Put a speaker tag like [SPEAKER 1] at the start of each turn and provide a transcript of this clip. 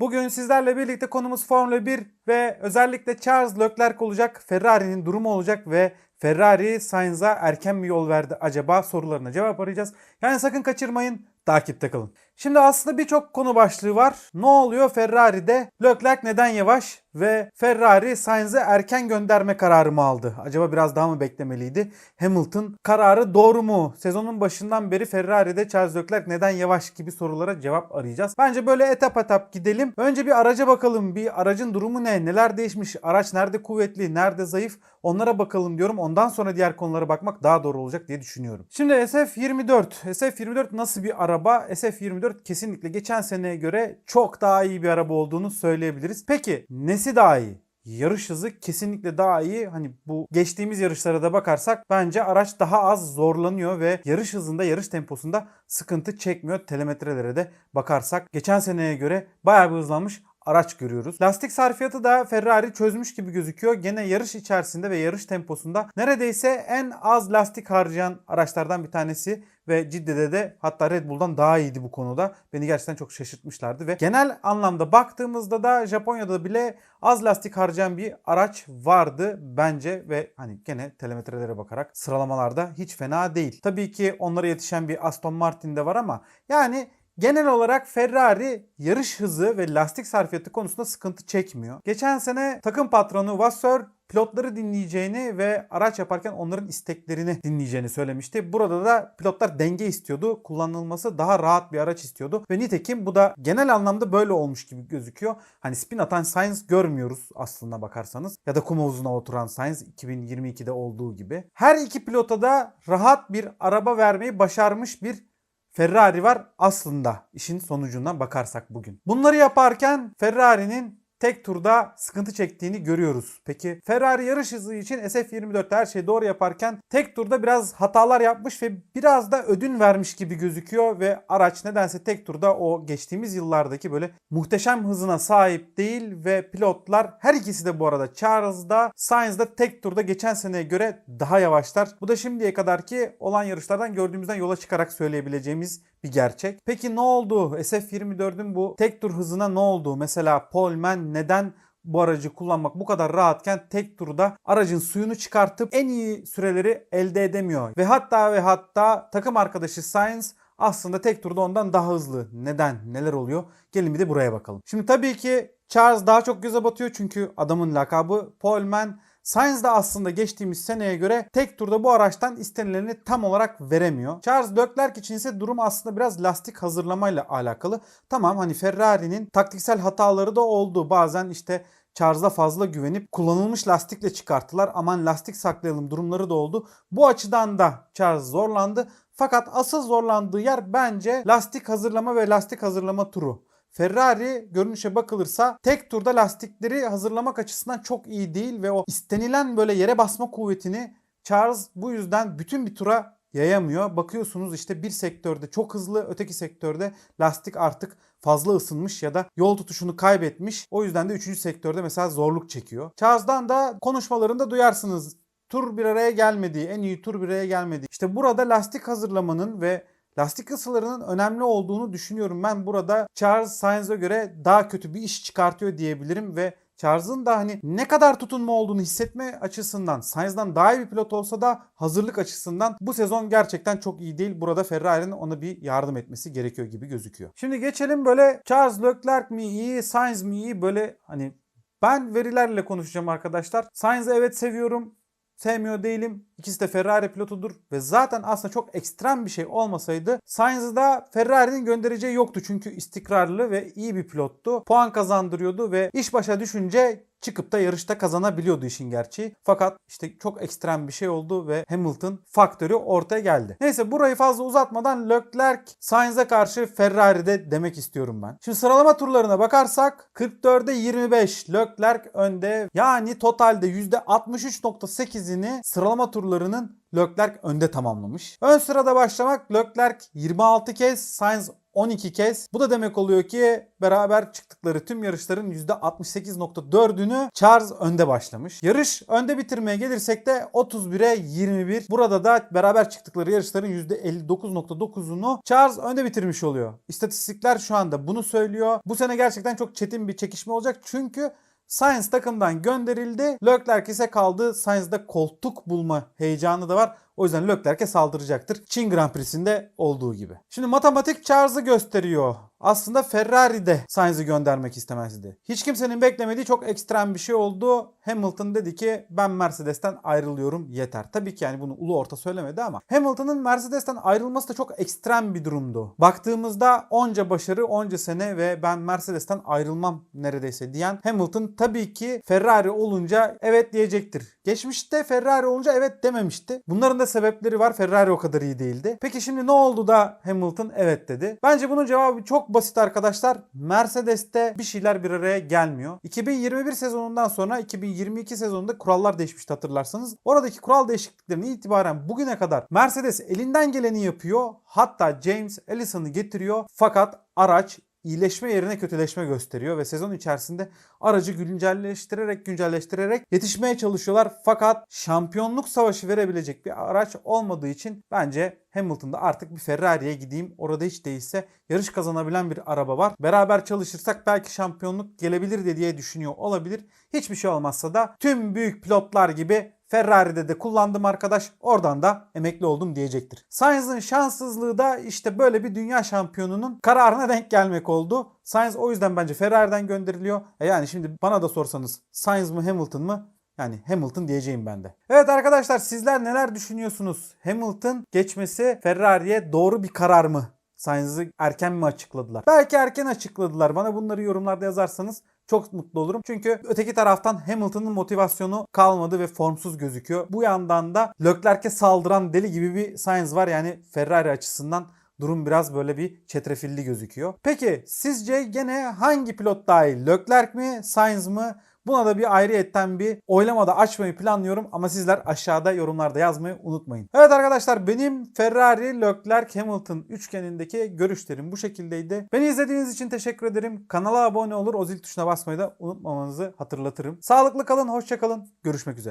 [SPEAKER 1] Bugün sizlerle birlikte konumuz Formula 1 ve özellikle Charles Leclerc olacak. Ferrari'nin durumu olacak ve Ferrari Sainz'a erken mi yol verdi acaba sorularına cevap arayacağız. Yani sakın kaçırmayın, takipte kalın. Şimdi aslında birçok konu başlığı var. Ne oluyor Ferrari'de? Leclerc neden yavaş? Ve Ferrari Sainz'ı erken gönderme kararı mı aldı? Acaba biraz daha mı beklemeliydi? Hamilton kararı doğru mu? Sezonun başından beri Ferrari'de Charles Leclerc neden yavaş gibi sorulara cevap arayacağız. Bence böyle etap etap gidelim. Önce bir araca bakalım. Bir aracın durumu ne? Neler değişmiş? Araç nerede kuvvetli? Nerede zayıf? Onlara bakalım diyorum. Ondan sonra diğer konulara bakmak daha doğru olacak diye düşünüyorum. Şimdi SF24. SF24 nasıl bir araba? SF24 kesinlikle geçen seneye göre çok daha iyi bir araba olduğunu söyleyebiliriz. Peki nesi daha iyi? Yarış hızı kesinlikle daha iyi. Hani bu geçtiğimiz yarışlara da bakarsak bence araç daha az zorlanıyor ve yarış hızında, yarış temposunda sıkıntı çekmiyor. Telemetrelere de bakarsak geçen seneye göre bayağı bir hızlanmış araç görüyoruz. Lastik sarfiyatı da Ferrari çözmüş gibi gözüküyor. Gene yarış içerisinde ve yarış temposunda neredeyse en az lastik harcayan araçlardan bir tanesi ve Cidde'de de hatta Red Bull'dan daha iyiydi bu konuda. Beni gerçekten çok şaşırtmışlardı ve genel anlamda baktığımızda da Japonya'da bile az lastik harcayan bir araç vardı bence ve hani gene telemetrelere bakarak sıralamalarda hiç fena değil. Tabii ki onlara yetişen bir Aston Martin de var ama yani Genel olarak Ferrari yarış hızı ve lastik sarfiyatı konusunda sıkıntı çekmiyor. Geçen sene takım patronu Vasseur pilotları dinleyeceğini ve araç yaparken onların isteklerini dinleyeceğini söylemişti. Burada da pilotlar denge istiyordu. Kullanılması daha rahat bir araç istiyordu. Ve nitekim bu da genel anlamda böyle olmuş gibi gözüküyor. Hani spin atan Sainz görmüyoruz aslında bakarsanız. Ya da kum havuzuna oturan Sainz 2022'de olduğu gibi. Her iki pilota da rahat bir araba vermeyi başarmış bir Ferrari var aslında işin sonucundan bakarsak bugün. Bunları yaparken Ferrari'nin tek turda sıkıntı çektiğini görüyoruz. Peki Ferrari yarış hızı için SF24'te her şeyi doğru yaparken tek turda biraz hatalar yapmış ve biraz da ödün vermiş gibi gözüküyor ve araç nedense tek turda o geçtiğimiz yıllardaki böyle muhteşem hızına sahip değil ve pilotlar her ikisi de bu arada Charles'da Sainz'da tek turda geçen seneye göre daha yavaşlar. Bu da şimdiye kadarki olan yarışlardan gördüğümüzden yola çıkarak söyleyebileceğimiz bir gerçek. Peki ne oldu? SF24'ün bu tek tur hızına ne oldu? Mesela Polman neden bu aracı kullanmak bu kadar rahatken tek turda aracın suyunu çıkartıp en iyi süreleri elde edemiyor. Ve hatta ve hatta takım arkadaşı Sainz aslında tek turda ondan daha hızlı. Neden? Neler oluyor? Gelin bir de buraya bakalım. Şimdi tabii ki Charles daha çok göze batıyor çünkü adamın lakabı Polman. Sainz de aslında geçtiğimiz seneye göre tek turda bu araçtan istenileni tam olarak veremiyor. Charles Leclerc için ise durum aslında biraz lastik hazırlamayla alakalı. Tamam hani Ferrari'nin taktiksel hataları da oldu. Bazen işte Charles'a fazla güvenip kullanılmış lastikle çıkarttılar. Aman lastik saklayalım durumları da oldu. Bu açıdan da Charles zorlandı. Fakat asıl zorlandığı yer bence lastik hazırlama ve lastik hazırlama turu. Ferrari görünüşe bakılırsa tek turda lastikleri hazırlamak açısından çok iyi değil ve o istenilen böyle yere basma kuvvetini Charles bu yüzden bütün bir tura yayamıyor. Bakıyorsunuz işte bir sektörde çok hızlı, öteki sektörde lastik artık fazla ısınmış ya da yol tutuşunu kaybetmiş. O yüzden de 3. sektörde mesela zorluk çekiyor. Charles'dan da konuşmalarında duyarsınız. Tur bir araya gelmedi, en iyi tur bir araya gelmedi. İşte burada lastik hazırlamanın ve lastik ısılarının önemli olduğunu düşünüyorum. Ben burada Charles Sainz'e göre daha kötü bir iş çıkartıyor diyebilirim ve Charles'ın da hani ne kadar tutunma olduğunu hissetme açısından Sainz'dan daha iyi bir pilot olsa da hazırlık açısından bu sezon gerçekten çok iyi değil. Burada Ferrari'nin ona bir yardım etmesi gerekiyor gibi gözüküyor. Şimdi geçelim böyle Charles Leclerc mi iyi, Sainz mi iyi böyle hani ben verilerle konuşacağım arkadaşlar. Sainz'ı evet seviyorum sevmiyor değilim. İkisi de Ferrari pilotudur ve zaten aslında çok ekstrem bir şey olmasaydı Sainz'ı da Ferrari'nin göndereceği yoktu. Çünkü istikrarlı ve iyi bir pilottu. Puan kazandırıyordu ve iş başa düşünce çıkıp da yarışta kazanabiliyordu işin gerçeği. Fakat işte çok ekstrem bir şey oldu ve Hamilton faktörü ortaya geldi. Neyse burayı fazla uzatmadan Leclerc Sainz'e karşı Ferrari'de demek istiyorum ben. Şimdi sıralama turlarına bakarsak 44'e 25 Leclerc önde. Yani totalde %63.8'ini sıralama turlarının Leclerc önde tamamlamış. Ön sırada başlamak Leclerc 26 kez, Sainz 12 kez. Bu da demek oluyor ki beraber çıktıkları tüm yarışların %68.4'ünü Charles önde başlamış. Yarış önde bitirmeye gelirsek de 31'e 21. Burada da beraber çıktıkları yarışların %59.9'unu Charles önde bitirmiş oluyor. İstatistikler şu anda bunu söylüyor. Bu sene gerçekten çok çetin bir çekişme olacak çünkü Sainz takımdan gönderildi. Leclerc ise kaldı. Sainz'da koltuk bulma heyecanı da var. O yüzden Leclerc'e saldıracaktır. Çin Grand Prix'sinde olduğu gibi. Şimdi matematik Charles'ı gösteriyor. Aslında Ferrari de Sainz'i göndermek istemezdi. Hiç kimsenin beklemediği çok ekstrem bir şey oldu. Hamilton dedi ki ben Mercedes'ten ayrılıyorum yeter. Tabii ki yani bunu ulu orta söylemedi ama Hamilton'ın Mercedes'ten ayrılması da çok ekstrem bir durumdu. Baktığımızda onca başarı, onca sene ve ben Mercedes'ten ayrılmam neredeyse diyen Hamilton tabii ki Ferrari olunca evet diyecektir. Geçmişte Ferrari olunca evet dememişti. Bunların da sebepleri var. Ferrari o kadar iyi değildi. Peki şimdi ne oldu da Hamilton evet dedi? Bence bunun cevabı çok basit arkadaşlar. Mercedes'te bir şeyler bir araya gelmiyor. 2021 sezonundan sonra 2022 sezonunda kurallar değişmişti hatırlarsanız. Oradaki kural değişikliklerine itibaren bugüne kadar Mercedes elinden geleni yapıyor. Hatta James Ellison'ı getiriyor. Fakat araç iyileşme yerine kötüleşme gösteriyor ve sezon içerisinde aracı güncelleştirerek güncelleştirerek yetişmeye çalışıyorlar. Fakat şampiyonluk savaşı verebilecek bir araç olmadığı için bence Hamilton'da artık bir Ferrari'ye gideyim. Orada hiç değilse yarış kazanabilen bir araba var. Beraber çalışırsak belki şampiyonluk gelebilir diye düşünüyor olabilir. Hiçbir şey olmazsa da tüm büyük pilotlar gibi Ferrari'de de kullandım arkadaş. Oradan da emekli oldum diyecektir. Sainz'ın şanssızlığı da işte böyle bir dünya şampiyonunun kararına denk gelmek oldu. Sainz o yüzden bence Ferrari'den gönderiliyor. E yani şimdi bana da sorsanız Sainz mı Hamilton mı? Yani Hamilton diyeceğim ben de. Evet arkadaşlar sizler neler düşünüyorsunuz? Hamilton geçmesi Ferrari'ye doğru bir karar mı? Sainz'ı erken mi açıkladılar? Belki erken açıkladılar. Bana bunları yorumlarda yazarsanız çok mutlu olurum. Çünkü öteki taraftan Hamilton'ın motivasyonu kalmadı ve formsuz gözüküyor. Bu yandan da Leclerc'e saldıran deli gibi bir Sainz var. Yani Ferrari açısından durum biraz böyle bir çetrefilli gözüküyor. Peki sizce gene hangi pilot daha iyi? Leclerc mi, Sainz mı? Buna da bir ayrıyetten bir oylamada açmayı planlıyorum ama sizler aşağıda yorumlarda yazmayı unutmayın. Evet arkadaşlar benim Ferrari, Leclerc, Hamilton üçgenindeki görüşlerim bu şekildeydi. Beni izlediğiniz için teşekkür ederim. Kanala abone olur, o zil tuşuna basmayı da unutmamanızı hatırlatırım. Sağlıklı kalın, hoşça kalın. Görüşmek üzere.